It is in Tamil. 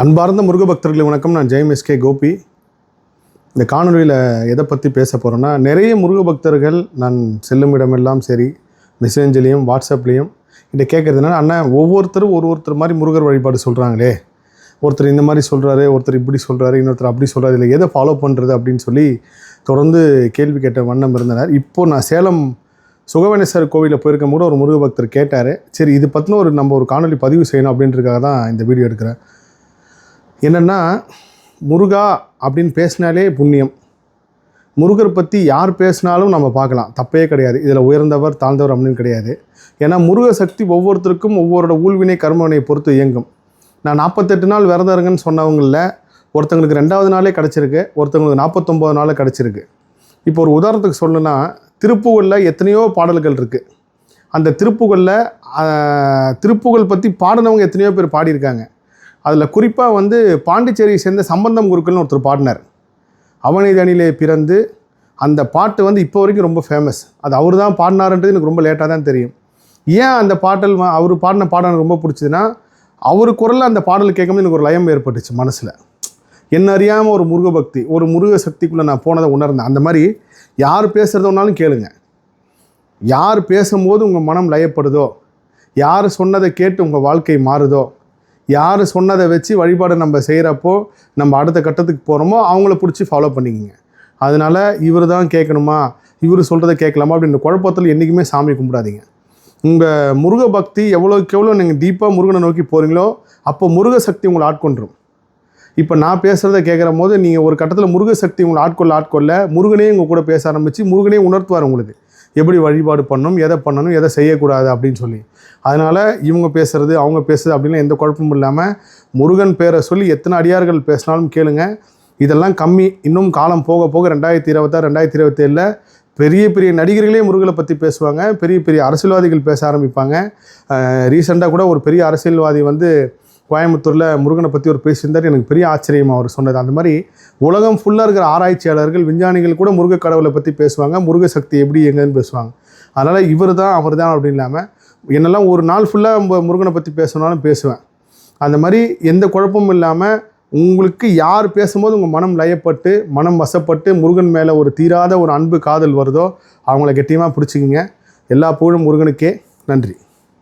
அன்பார்ந்த முருக வணக்கம். நான் ஜெயம் எஸ்கே கோபி. இந்த காணொலியில் எதை பற்றி பேச போகிறேன்னா நிறைய முருக பக்தர்கள் நான் செல்லும் இடமெல்லாம் சரி மெசேஞ்சிலையும் வாட்ஸ்அப்லேயும் இதை கேட்குறதுனால அண்ணன் ஒவ்வொருத்தரும் ஒரு ஒருத்தர் மாதிரி முருகர் வழிபாடு சொல்கிறாங்களே ஒருத்தர் இந்த மாதிரி சொல்கிறாரு ஒருத்தர் இப்படி சொல்கிறாரு இன்னொருத்தர் அப்படி சொல்கிறாரு இல்லை எதை ஃபாலோ பண்ணுறது அப்படின்னு சொல்லி தொடர்ந்து கேள்வி கேட்ட வண்ணம் இருந்தனர். இப்போது நான் சேலம் சுகவனேஸ்வர் கோவிலில் போயிருக்கும் கூட ஒரு முருக பக்தர் கேட்டார். சரி இது பற்றின ஒரு நம்ம ஒரு காணொலி பதிவு செய்யணும் அப்படின்றதுக்காக தான் இந்த வீடியோ எடுக்கிறேன். என்னென்னா முருகா அப்படின்னு பேசினாலே புண்ணியம். முருகர் பற்றி யார் பேசினாலும் நம்ம பார்க்கலாம். தப்பே கிடையாது. இதில் உயர்ந்தவர் தாழ்ந்தவர் அப்படின்னு கிடையாது. ஏன்னா முருக சக்தி ஒவ்வொருத்தருக்கும் ஒவ்வொருட ஊழ்வினை கர்மவினை பொறுத்து இயங்கும். நான் நாற்பத்தெட்டு நாள் விரதம் இருங்கன்னு சொன்னவங்களில் ஒருத்தங்களுக்கு ரெண்டாவது நாளே கிடச்சிருக்கு ஒருத்தங்களுக்கு நாற்பத்தொம்போது நாள் கிடச்சிருக்கு. இப்போ ஒரு உதாரணத்துக்கு சொல்லணுன்னா திருப்புகழில் எத்தனையோ பாடல்கள் இருக்குது அந்த திருப்புகழில் திருப்புகழ் பற்றி பாடினவங்க எத்தனையோ பேர் பாடியிருக்காங்க. அதில் குறிப்பாக வந்து பாண்டிச்சேரியை சேர்ந்த சம்பந்தம் குருக்கள்னு ஒருத்தர் பாடினார். அவனிதனிலே பிறந்து அந்த பாட்டு வந்து இப்போ வரைக்கும் ரொம்ப ஃபேமஸ் அது அவர் தான் பாடினாருன்றது எனக்கு ரொம்ப லேட்டாக தான் தெரியும். ஏன் அந்த பாடல் அவர் பாடின பாடம் எனக்கு ரொம்ப பிடிச்சதுன்னா அவர் குரலில் அந்த பாடல் கேட்கும்போது எனக்கு ஒரு லயம் ஏற்பட்டுச்சு மனசில். என்ன அறியாமல் ஒரு முருக பக்தி ஒரு முருக சக்திக்குள்ளே நான் போனதை உணர்ந்தேன். அந்த மாதிரி யார் பேசுகிறதுனாலும் கேளுங்க. யார் பேசும்போது உங்கள் மனம் லயப்படுதோ யார் சொன்னதை கேட்டு உங்கள் வாழ்க்கை மாறுதோ யார் சொன்னதை வச்சு வழிபாடு நம்ம செய்கிறப்போ நம்ம அடுத்த கட்டத்துக்கு போகிறோமோ அவங்கள பிடிச்சி ஃபாலோ பண்ணிக்கங்க. அதனால் இவர் தான் கேட்கணுமா? இவர் சொல்கிறத கேட்கலாமா? அப்படின்ற குழப்பத்தில் என்றைக்குமே சாமி கும்பிடாதீங்க. உங்கள் முருக பக்தி எவ்வளோக்கு எவ்வளோ நீங்கள் டீப்பாக முருகனை நோக்கி போகிறீங்களோ அப்போ முருக சக்தி உங்களை ஆட்கொண்டுரும். இப்போ நான் பேசுகிறத கேட்குற போது நீங்கள் ஒரு கட்டத்தில் முருக சக்தி உங்களை ஆட்கொள்ள ஆட்கொள்ள முருகனே உங்கள் கூட பேச ஆரம்பித்து முருகனே உணர்த்துவார் உங்களுக்கு. எப்படி வழிபாடு பண்ணணும் எதை பண்ணணும் எதை செய்யக்கூடாது அப்படின்னு சொல்லி. அதனால் இவங்க பேசுகிறது அவங்க பேசுறது அப்படின்னு எந்த குழப்பமும் இல்லாமல் முருகன் பேரை சொல்லி எத்தனை அடியார்கள் பேசினாலும் கேளுங்க. இதெல்லாம் கம்மி. இன்னும் காலம் போக போக ரெண்டாயிரத்தி இருபத்தாறு ரெண்டாயிரத்தி இருபத்தேழில் பெரிய பெரிய நடிகர்களே முருகனை பற்றி பேசுவாங்க. பெரிய பெரிய அரசியல்வாதிகள் பேச ஆரம்பிப்பாங்க. ரீசெண்டாக கூட ஒரு பெரிய அரசியல்வாதி வந்து கோயம்புத்தூரில் முருகனை பற்றி ஒரு பேசியிருந்தார். எனக்கு பெரிய ஆச்சரியம் அவர் சொன்னது. அந்த மாதிரி உலகம் ஃபுல்லாக இருக்கிற ஆராய்ச்சியாளர்கள் விஞ்ஞானிகள் கூட முருக கடவுளை பற்றி பேசுவாங்க. முருக சக்தி எப்படி எங்கன்னு பேசுவாங்க. அதனால் இவர் தான் அவர் தான் அப்படின்னு இல்லாமல் என்னெல்லாம் ஒரு நாள் ஃபுல்லாக முருகனை பற்றி பேசணும்னாலும் பேசுவேன். அந்த மாதிரி எந்த குழப்பமும் இல்லாமல் உங்களுக்கு யார் பேசும்போது உங்கள் மனம் லயப்பட்டு மனம் வசப்பட்டு முருகன் மேலே ஒரு தீராத ஒரு அன்பு காதல் வருதோ அவங்கள கெட்டியமாக பிடிச்சிக்கிங்க. எல்லா புகழும் முருகனுக்கே. நன்றி.